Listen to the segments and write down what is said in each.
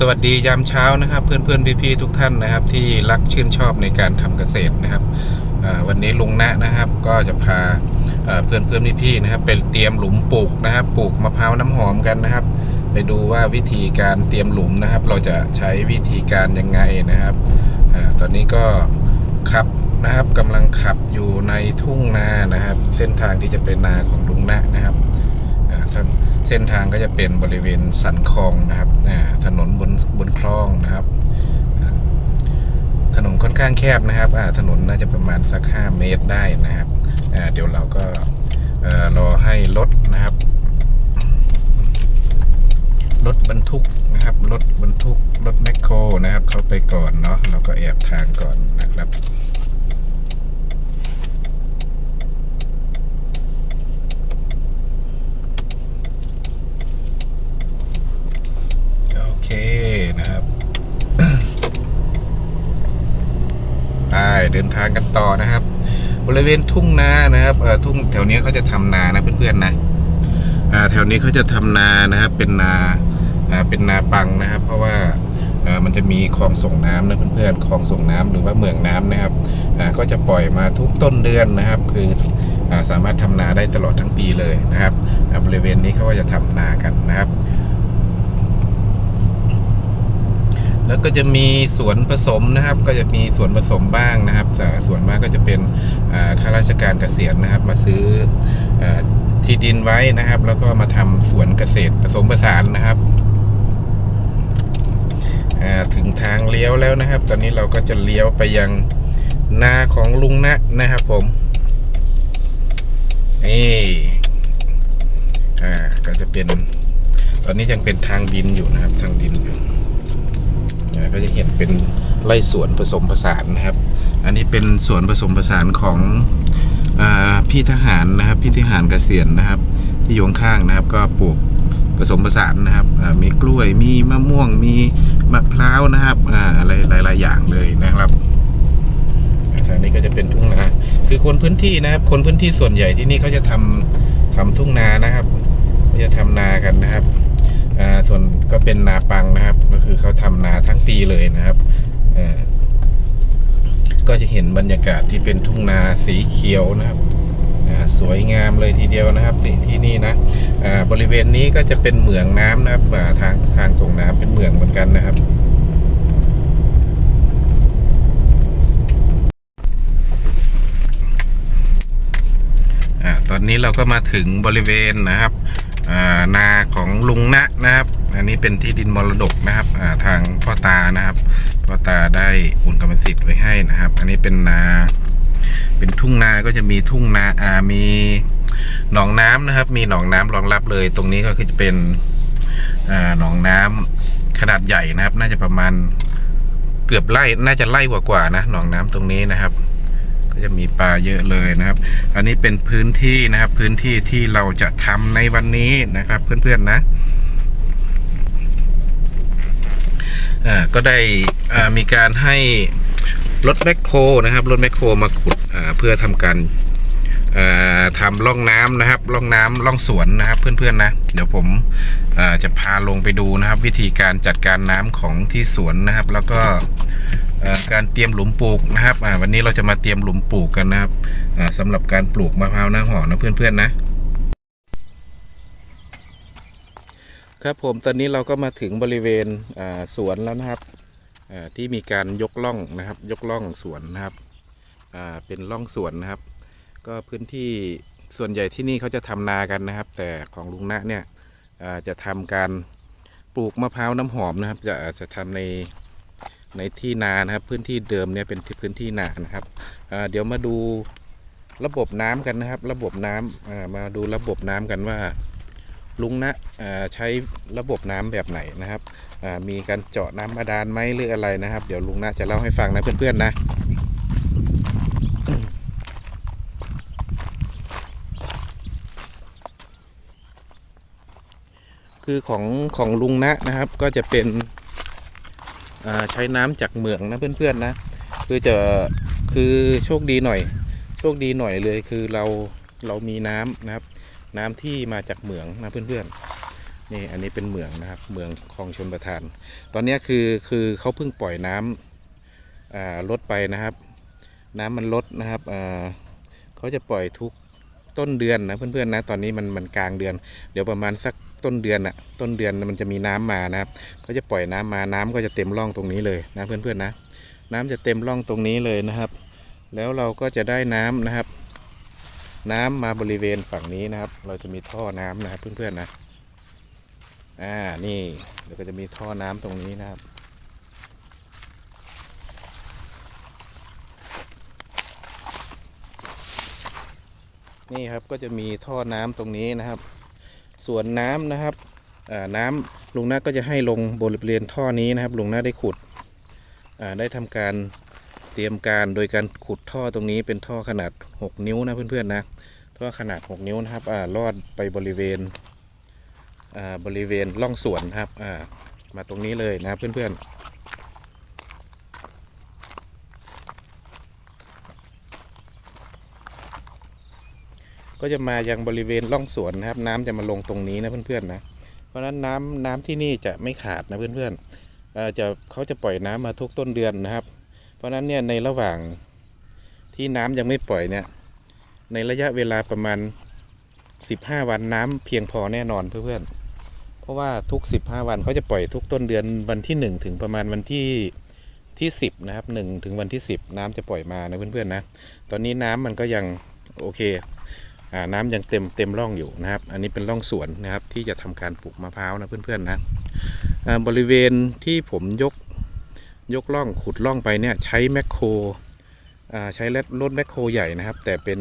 สวัสดียามเช้านะครับ เพื่อนเพื่อนพี่พี่ๆทุกท่านนะครับ ที่รักชื่นชอบในการทำเกษตรนะครับวันนี้ลุงณะนะครับ ก็จะพาเพื่อนเพื่อนพี่พี่ๆนะครับไปเตรียมหลุมปลูกนะครับ ปลูกมะพร้าวน้ำหอมกันนะครับ ไปดูว่าวิธีการเตรียมหลุมนะครับ เราจะใช้วิธีการยังไงนะครับอตอนนี้ก็ขับนะครับกำลังขับอยู่ในทุ่งนานะครับ เส้นทางที่จะเป็นนาของลุงณะนะครับ เส้นทางก็จะเป็นบริเวณสันคลองนะครับถนนบนบนคลองนะครับ ถนนค่อนข้างแคบนะครับถนนน่าจะประมาณสัก 5 เมตรได้นะครับเดี๋ยวเราก็เอ่อรอให้รถนะครับรถบรรทุกนะครับรถบรรทุกรถแมคโครนะครับ เข้าไปก่อนเนาะเราก็แอบทางก่อนนะครับ โอเคนะครับ ไปเดินทางกันต่อนะครับ บริเวณทุ่งนานะครับเออทุ่งแถวนี้เขาจะทำนานะเพื่อนๆนะอ่าแถวนี้เขาจะทำนานะครับ เป็นนาอ่าเป็นนาปังนะครับ เพราะว่าเออมันจะมีคลองส่งน้ำนะเพื่อนๆคลองส่งน้ำหรือว่าเมืองน้ำนะครับอ่าก็จะปล่อยมาทุกต้นเดือนนะครับ คืออสามารถทำนาได้ตลอดทั้งปีเลยนะครับบริเวณนี้เขาก็จะทำนากันนะครับ แล้วก็จะมีสวนผสมนะครับ ก็จะมีสวนผสมบ้างนะครับแต่ส่วนมากก็จะเป็นข้าราชการเกษียณนะครับ มาซื้ออที่ดินไว้นะครับ แล้วก็มาทำสวนเกษตรผสมผสานนะครับถึงทางเลี้ยวแล้วนะครับ ตอนนี้เราก็จะเลี้ยวไปยังนาของลุงณะนะครับ ผมนี่อ่าก็จะเป็น ตอนนี้ยังเป็นทางดินอยู่นะครับ ทางดินอยู่ ก็จะเห็นเป็นไร่สวนผสมผสานนะครับ อันนี้เป็นสวนผสมผสานของอพี่ทหารนะครับ พี่ทหารเกษียณนะครับ ที่อยู่ข้างนะครับ ก็ปลูกผสมผสานนะครับ มีกล้วย มีมะม่วง มีมะพร้าวนะครับออะไรหลาย ๆ อย่างเลยนะครับอ่าทางนี้ก็จะเป็นทุ่งนา คือคนพื้นที่นะครับ คนพื้นที่ส่วนใหญ่ที่นี่เขาจะทำทำทุ่งนานะครับ จะทำนากันนะครับ อ่าส่วนก็เป็นนาปังนะครับ ก็คือเขาทำนาทั้งปีเลยนะครับเอ่อก็จะเห็นบรรยากาศที่เป็นทุ่งนาสีเขียวนะครับสวยงามเลยทีเดียวนะครับสิที่นี่นะอ่าบริเวณนี้ก็จะเป็นเหมืองน้ำนะครับทางทางส่งน้ำเป็นเหมืองเหมือนกันนะครับอ่าตอนนี้เราก็มาถึงบริเวณนะครับ นาของลุงณะนะครับ อันนี้เป็นที่ดินมรดกนะครับาทางพ่อตานะครับพ่อตาได้โอนกรรมสิทธิ์ไว้ให้นะครับ อันนี้เป็นนาเป็นทุ่งนาก็จะมีทุ่งนาอ่ามีหนองน้ำนะครับ มีหนองน้ำรองรับเลย ตรงนี้ก็คือจะเป็นหนองน้ำขนาดใหญ่นะครับ น่าจะประมาณเกือบไร่น่าจะไร่กว่าๆนะหนองน้ำตรงนี้นะครับ จะมีปลาเยอะเลยนะครับ อันนี้เป็นพื้นที่นะครับ พื้นที่ที่เราจะทำในวันนี้นะครับ เพื่อนๆนะอ่าก็ได้อ่ามีการให้รถแมคโครนะครับรถแมคโครมาขุดอ่าเพื่อทำการอ่าทำร่องน้ำนะครับร่องน้ำร่องสวนนะครับ เพื่อนๆนะ เดี๋ยวผมอ่าจะพาลงไปดูนะครับ วิธีการจัดการน้ำของที่สวนนะครับ แล้วก็ การเตรียมหลุมปลูกนะครับวันนี้เราจะมาเตรียมหลุมปลูกกันนะครับอ่าสำหรับการปลูกมะพร้าวน้ำหอมนะเพื่อนๆนะครับผมตอนนี้เราก็มาถึงบริเวณสวนแล้วนะครับที่มีการยกล่องนะครับ ยกล่องสวนนะครับเป็นล่องสวนนะครับ ก็พื้นที่ส่วนใหญ่ที่นี่เขาจะทำนากันนะครับ แต่ของลุงณะเนี่ยจะทำการปลูกมะพร้าวน้ำหอมนะครับ จะจะทำใน ในที่นานะครับ พื้นที่เดิมเนี่ยเป็นที่พื้นที่นานะครับเดี๋ยวมาดูระบบน้ำกันนะครับ ระบบน้ำอ่ามาดูระบบน้ำกันว่า ลุงนะใช้ระบบน้ำแบบไหนนะครับมีการเจาะน้ำบาดาลไหมหรืออะไรนะครับ เดี๋ยวลุงนะจะเล่าให้ฟังนะเพื่อนๆนะคือของของลุงนะนะครับก็จะเป็น ใช้น้ำจากเหมืองนะเพื่อนๆนะ คือจะคือโชคดีหน่อย โชคดีหน่อยเลยคือเราเรามีน้ำนะครับ น้ำที่มาจากเหมืองนะเพื่อนๆนี่อันนี้เป็นเหมืองนะครับเหมืองคลองชนประทาน ตอนนี้คือคือเขาเพิ่งปล่อยน้ำอ่าลดไปนะครับ น้ำมันลดนะครับเขาจะปล่อยทุกต้นเดือนนะเพื่อนๆนะตอนนี้มันมันกลางเดือน เดี๋ยวประมาณสัก ต้นเดือนอะต้นเดือนมันจะมีน้ำมานะครับเขาจะปล่อยน้ำมาน้ำก็จะเต็มร่องตรงนี้เลยนะเพื่อนๆนะ น้ำจะเต็มร่องตรงนี้เลยนะครับ แล้วเราก็จะได้น้ำนะครับ น้ำมาบริเวณฝั่งนี้นะครับ เราจะมีท่อน้ำนะครับเพื่อนๆนะอ่านี่เดี๋ยวก็จะมีท่อน้ำตรงนี้นะครับนี่ครับก็จะมีท่อน้ำตรงนี้นะครับ ส่วนน้ำนะครับน้ำลุงนาก็จะให้ลงบริเวณท่อนี้นะครับ ลุงนาได้ขุดได้ทำการเตรียมการโดยการขุดท่อตรงนี้เป็นท่อขนาด 6 นิ้วนะเพื่อนๆนะท่อขนาด 6 นิ้วนะครับอลอดไปบริเวณบริเวณร่องสวนครับมาตรงนี้เลยนะเพื่อนๆ ก็จะมายังบริเวณร่องสวนนะครับ น้ำจะมาลงตรงนี้นะเพื่อนๆนะ เพราะฉะนั้นน้ำน้ำที่นี่จะไม่ขาดนะเพื่อนๆเอ่อจะเขาจะปล่อยน้ำมาทุกต้นเดือนนะครับ เพราะฉะนั้นเนี่ยในระหว่างที่น้ำยังไม่ปล่อยเนี่ยในระยะเวลาประมาณ 15 วันน้ำเพียงพอแน่นอนเพื่อนๆ เพราะว่าทุก 15 วันเขาจะปล่อยทุกต้นเดือนวันที่ 1 ถึงประมาณวันที่ที่10นะครับ1ถึงวันที่ 10 น้ำจะปล่อยมานะเพื่อนๆนะ ตอนนี้น้ำมันก็ยังโอเค น้ำยังเต็มเต็มร่องอยู่นะครับ อันนี้เป็นร่องสวนนะครับ ที่จะทำการปลูกมะพร้าวนะเพื่อนๆนะบริเวณที่ผมยกยกร่องขุดร่องไปเนี่ยใช้แมคโครใช้รถแมคโครใหญ่นะครับ แต่เป็น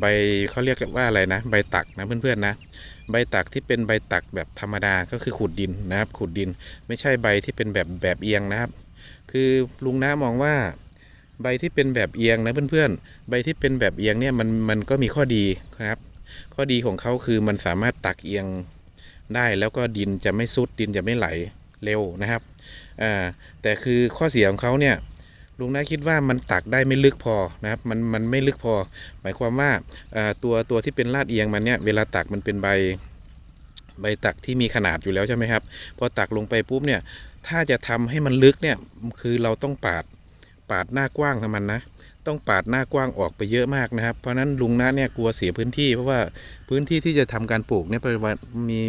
ใบเขาเรียกว่าอะไรนะ ใบตักนะเพื่อนๆนะ ใบตักที่เป็นใบตักแบบธรรมดาก็คือขุดดินนะครับ ขุดดินไม่ใช่ใบที่เป็นแบบแบบเอียงนะครับ คือลุงน้ามองว่า ใบที่เป็นแบบเอียงนะเพื่อนๆ ใบที่เป็นแบบเอียงเนี่ยมันมันก็มีข้อดีครับ ข้อดีของเขาคือมันสามารถตักเอียงได้แล้วก็ดินจะไม่ซุดดินจะไม่ไหลเร็วนะครับอ่าแต่คือข้อเสียของเขาเนี่ยลุงน้าคิดว่ามันตักได้ไม่ลึกพอนะครับมันมันไม่ลึกพอ หมายความว่าอ่าตัวตัวที่เป็นลาดเอียงมันเนี่ยเวลาตักมันเป็นใบใบตักที่มีขนาดอยู่แล้วใช่ไหมครับ พอตักลงไปปุ๊บเนี่ย ถ้าจะทำให้มันลึกเนี่ย คือเราต้องปาด ปาดหน้ากว้างของมันนะต้องปาดหน้ากว้างออกไปเยอะมากนะครับ เพราะฉะนั้นลุงนะเนี่ยกลัวเสียพื้นที่เพราะว่าพื้นที่ที่จะทำการปลูกเนี่ยประมาณมี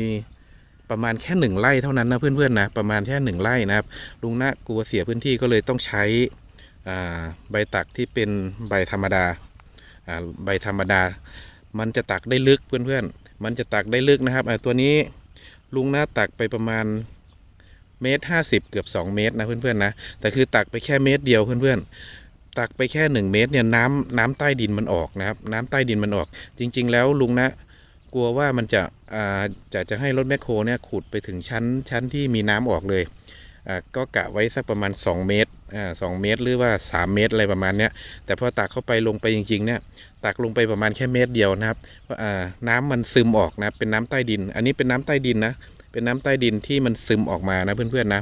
ประมาณแค่หนึ่งไร่เท่านั้นนะเพื่อนๆนะประมาณแค่หนึ่งไร่นะครับลุงนะกลัวเสียพื้นที่ก็เลยต้องใช้ใบตักที่เป็นใบธรรมดาใบธรรมดา มันจะตักได้ลึกเพื่อนๆมันจะตักได้ลึกนะครับตัวนี้ลุงนะตักไปประมาณ เมตรห้าสิบเกือบสองเมตรนะเพื่อนๆนะ แต่คือตักไปแค่เมตรเดียวเพื่อนๆ ตักไปแค่1เมตรเนี่ยน้ำน้ำใต้ดินมันออกนะครับ น้ำใต้ดินมันออก จริง ๆ แล้วลุงนะกลัวว่ามันจะอ่าจะจะให้รถแมคโครเนี่ยขุดไปถึงชั้นชั้นที่มีน้ำออกเลยอ่าก็กะไว้สักประมาณ 2 เมตรอ่าสเมตร หรือว่า 3 เมตรอะไรประมาณเนี้ยแต่พอตักเข้าไปลงไปจริงๆเนี่ยตักลงไปประมาณแค่เมตรเดียวนะครับอ่าน้ำมันซึมออกนะเป็นน้ำใต้ดิน อันนี้เป็นน้ำใต้ดินนะ เป็นน้ำใต้ดินที่มันซึมออกมานะเพื่อนๆนะ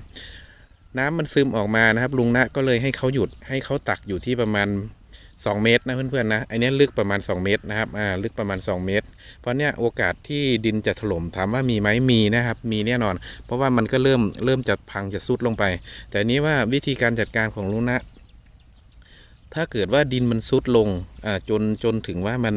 น้ำมันซึมออกมานะครับ ลุงนะก็เลยให้เขาหยุดให้เขาตักอยู่ที่ประมาณ 2 เมตรนะเพื่อนๆนะอันนี้ลึกประมาณ 2 เมตรนะครับอ่าลึกประมาณ 2 เมตร เพราะเนี่ยโอกาสที่ดินจะถล่มถามว่ามีไหมมีนะครับ มีแน่นอน เพราะว่ามันก็เริ่มเริ่มจะพังจะซุดลงไป แต่นี้ว่าวิธีการจัดการของลุงนะถ้าเกิดว่าดินมันซุดลงอ่าจนจนถึงว่ามัน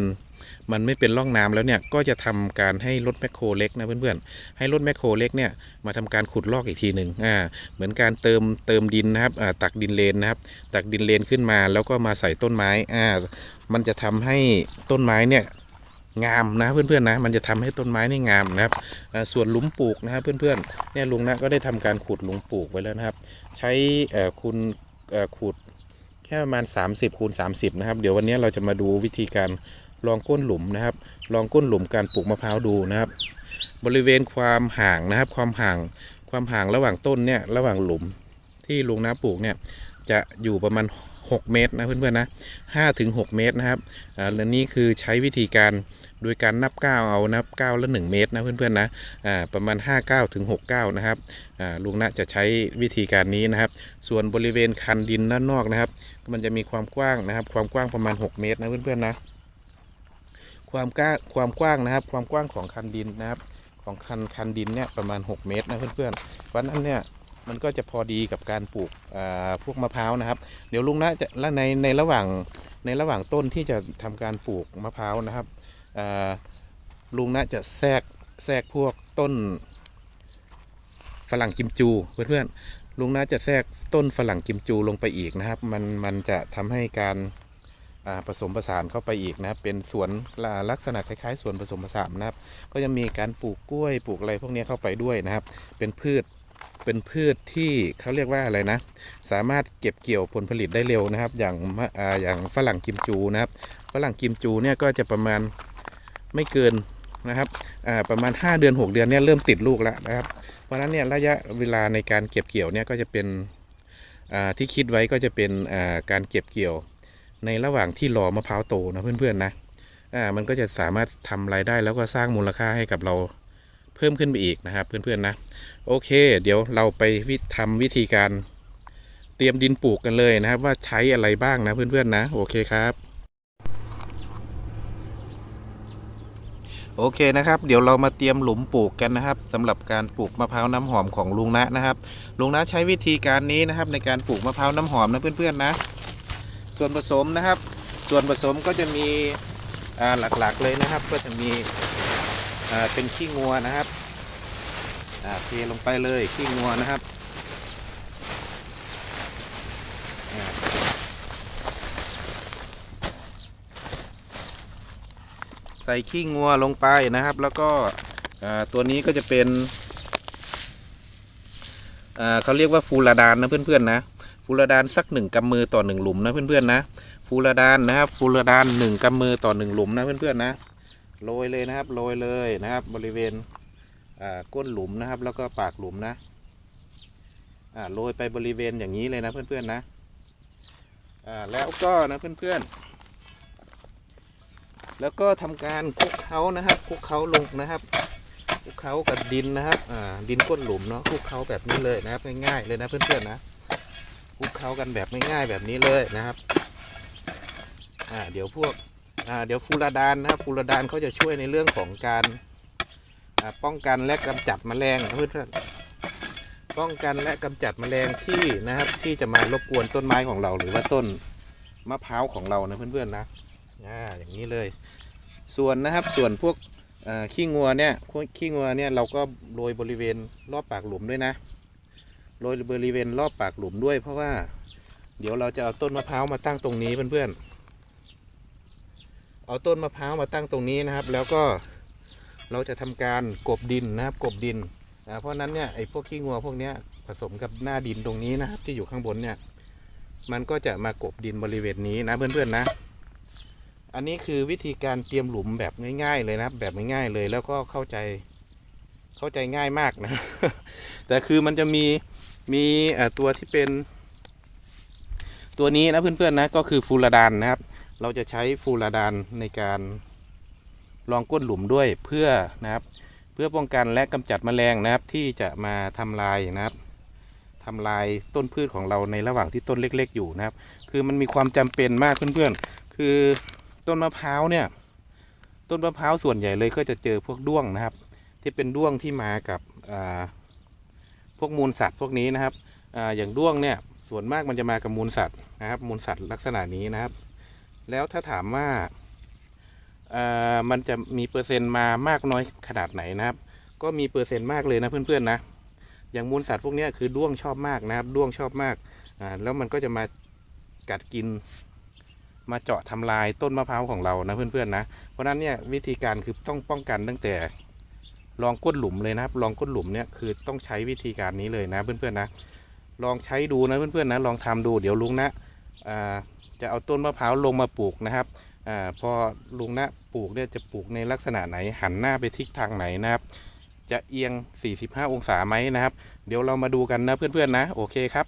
มันไม่เป็นร่องน้ำแล้วเนี่ยก็จะทำการให้รถแมคโครเล็กนะเพื่อนๆให้รถแมคโครเล็กเนี่ยมาทำการขุดลอกอีกทีหนึ่งอ่าเหมือนการเติมเติมดินนะครับอ่าตักดินเลนนะครับตักดินเลนขึ้นมาแล้วก็มาใส่ต้นไม้อ่ามันจะทำให้ต้นไม้เนี่ยงามนะเพื่อนๆนะมันจะทำให้ต้นไม้นี่งามนะครับส่วนหลุมปลูกนะครับเพื่อนๆเนี่ยลุงนะก็ได้ทำการขุดหลุมปลูกไว้แล้วนะครับ ใช้คุณขุดแค่ประมาณ 30คูณ30 นะครับ เดี๋ยววันนี้เราจะมาดูวิธีการ ลองก้นหลุมนะครับ ลองก้นหลุมการปลูกมะพร้าวดูนะครับ บริเวณความห่างนะครับ ความห่างความห่างระหว่างต้นเนี่ยระหว่างหลุมที่ลุงน้าปลูกเนี่ยจะอยู่ประมาณ 6 เมตรนะเพื่อนๆนะ5ถึง6เมตรนะครับอ่าและนี่คือใช้วิธีการโดยการนับก้าวเอานับก้าวละ 1 เมตรนะเพื่อนๆนะอ่าประมาณ 5 9ถึง6 9นะครับอ่าลุงนะจะใช้วิธีการนี้นะครับ ส่วนบริเวณคันดินด้านนอกนะครับ มันจะมีความกว้างนะครับ ความกว้างประมาณ 6 เมตรนะเพื่อนๆนะ ความกว้างความกว้างนะครับ ความกว้างของคันดินนะครับ ของคันคันดินเนี่ยประมาณ 6 เมตรนะเพื่อนๆเพราะนั้นเนี่ยมันก็จะพอดีกับการปลูกพวกมะพร้าวนะครับ เดี๋ยวลุงนะจะและในในระหว่างในระหว่างต้นที่จะทำการปลูกมะพร้าวนะครับลุงนะจะแทรกแทรกพวกต้นฝรั่งกิมจูเพื่อนๆลุงนะจะแทรกต้นฝรั่งกิมจูลงไปอีกนะครับ มันมันจะทำให้การ ผสมผสานเข้าไปอีกนะครับเป็นสวนลักษณะคล้ายๆสวนผสมผสานนะครับ ก็จะมีการปลูกกล้วยปลูกอะไรพวกนี้เข้าไปด้วยนะครับ เป็นพืชเป็นพืชที่เขาเรียกว่าอะไรนะ สามารถเก็บเกี่ยวผลผลิตได้เร็วนะครับ อย่างออย่างฝรั่งกิมจูนะครับฝรั่งกิมจูเนี่ยก็จะประมาณไม่เกินนะครับประมาณ 5 เดือน 6 เดือนเนี่ยเริ่มติดลูกแล้วนะครับ เพราะฉะนั้นเนี่ยระยะเวลาในการเก็บเกี่ยวเนี่ยก็จะเป็นที่คิดไว้ก็จะเป็นการเก็บเกี่ยว ในระหว่างที่รอมะพร้าวโตนะเพื่อนๆนะอ่ามันก็จะสามารถทำรายได้แล้วก็สร้างมูลค่าให้กับเราเพิ่มขึ้นไปอีกนะครับเพื่อนๆนะ โอเค เดี๋ยวเราไปวิทำวิธีการเตรียมดินปลูกกันเลยนะครับ ว่าใช้อะไรบ้างนะเพื่อนๆนะ โอเคครับโอเคนะครับ เดี๋ยวเรามาเตรียมหลุมปลูกกันนะครับสำหรับการปลูกมะพร้าวน้ำหอมของลุงนะนะครับ ลุงนะใช้วิธีการนี้นะครับในการปลูกมะพร้าวน้ำหอมนะเพื่อนๆนะ ส่วนผสมนะครับ ส่วนผสมก็จะมีหลักๆเลยนะครับ ก็จะมีเป็นขี้งัวนะครับเทลงไปเลยขี้งัวนะครับใส่ขี้งัวลงไปนะครับ แล้วก็ตัวนี้ก็จะเป็นเขาเรียกว่าฟูราดานนะเพื่อนๆนะ ฟูราดานสักหนึ่งกำมือต่อหนึ่งหลุมนะเพื่อนๆนะฟูราดานนะครับฟูราดานหนึ่งกำมือต่อหนึ่งหลุมนะเพื่อนๆนะโรยเลยนะครับโรยเลยนะครับ บริเวณก้นหลุมนะครับ แล้วก็ปากหลุมนะโรยไปบริเวณอย่างนี้เลยนะเพื่อนๆนะแล้วก็นะเพื่อนๆ แล้วก็ทำการคลุกเคล้านะครับคลุกเคล้าลงนะครับคลุกเคล้ากับดินนะครับดินก้นหลุมเนาะคลุกเคล้าแบบนี้เลยนะครับง่ายๆเลยนะเพื่อนๆนะ คลุกเคล้ากันแบบง่ายๆแบบนี้เลยนะครับอ่าเดี๋ยวพวกอ่าเดี๋ยวฟูราดานนะครับฟูราดานเขาจะช่วยในเรื่องของการอ่าป้องกันและกำจัดแมลงนะเพื่อนๆป้องกันและกำจัดแมลงที่นะครับที่จะมารบกวนต้นไม้ของเรา หรือว่าต้นมะพร้าวของเรานะเพื่อนๆนะอ่าอย่างนี้เลย ส่วนนะครับส่วนพวกขี้งัวเนี่ยขี้งัวเนี่ยเราก็โรยบริเวณรอบปากหลุมด้วยนะ โรยบริเวณรอบปากหลุมด้วย เพราะว่า เดี๋ยวเราจะเอาต้นมะพร้าวมาตั้งตรงนี้เพื่อนๆ เอาต้นมะพร้าวมาตั้งตรงนี้นะครับ แล้วก็เราจะทำการกบดินนะครับกบดินอ่าเพราะฉะนั้นเนี่ยไอ้พวกขี้งัวพวกเนี้ยผสมกับหน้าดินตรงนี้นะครับที่อยู่ข้างบนเนี่ยมันก็จะมากบดินบริเวณนี้นะเพื่อนๆนะ อันนี้คือวิธีการเตรียมหลุมแบบง่าย ๆ เลยนะครับ แบบง่ายๆเลยแล้วก็เข้าใจเข้าใจง่ายมากนะ แต่คือมันจะมี มีตัวที่เป็น ตัวนี้นะเพื่อนๆนะก็คือฟูราดานนะครับ เราจะใช้ฟูราดานในการรองก้นหลุมด้วยเพื่อนะครับ เพื่อป้องกันและกำจัดแมลงนะครับที่จะมาทำลายนะครับทำลายต้นพืชของเราในระหว่างที่ต้นเล็ก ๆ อยู่นะครับ คือมันมีความจำเป็นมากเพื่อนๆ คือต้นมะพร้าวเนี่ย ต้นมะพร้าวส่วนใหญ่เลยก็จะเจอพวกด้วงนะครับ ที่เป็นด้วงที่มากับอ่า พวกมูลสัตว์พวกนี้นะครับออย่างด้วงเนี่ยส่วนมากมันจะมากับมูลสัตว์นะครับ มูลสัตว์ลักษณะนี้นะครับ แล้วถ้าถามว่ามันจะมีเปอร์เซ็นต์มามากน้อยขนาดไหนนะครับ ก็มีเปอร์เซ็นต์มากเลยนะเพื่อนๆนะอย่างมูลสัตว์พวกนี้คือด้วงชอบมากนะครับ ด้วงชอบมากแล้วมันก็จะมากัดกินมาเจาะทำลายต้นมะพร้าวของเรานะเพื่อนๆนะ เพราะนั้นเนี่ยวิธีการคือต้องป้องกันตั้งแต่ ลองก้นหลุมเลยนะครับ ลองก้นหลุมเนี่ยคือต้องใช้วิธีการนี้เลยนะเพื่อนๆนะ ลองใช้ดูนะเพื่อนๆนะ ลองทำดู เดี๋ยวลุงนะจะเอาต้นมะพร้าวลงมาปลูกนะครับอ่าพอลุงนะปลูกเนี่ยจะปลูกในลักษณะไหน หันหน้าไปทิศทางไหนนะครับ จะเอียง 45 องศาไหมนะครับ เดี๋ยวเรามาดูกันนะเพื่อนๆนะ โอเคครับ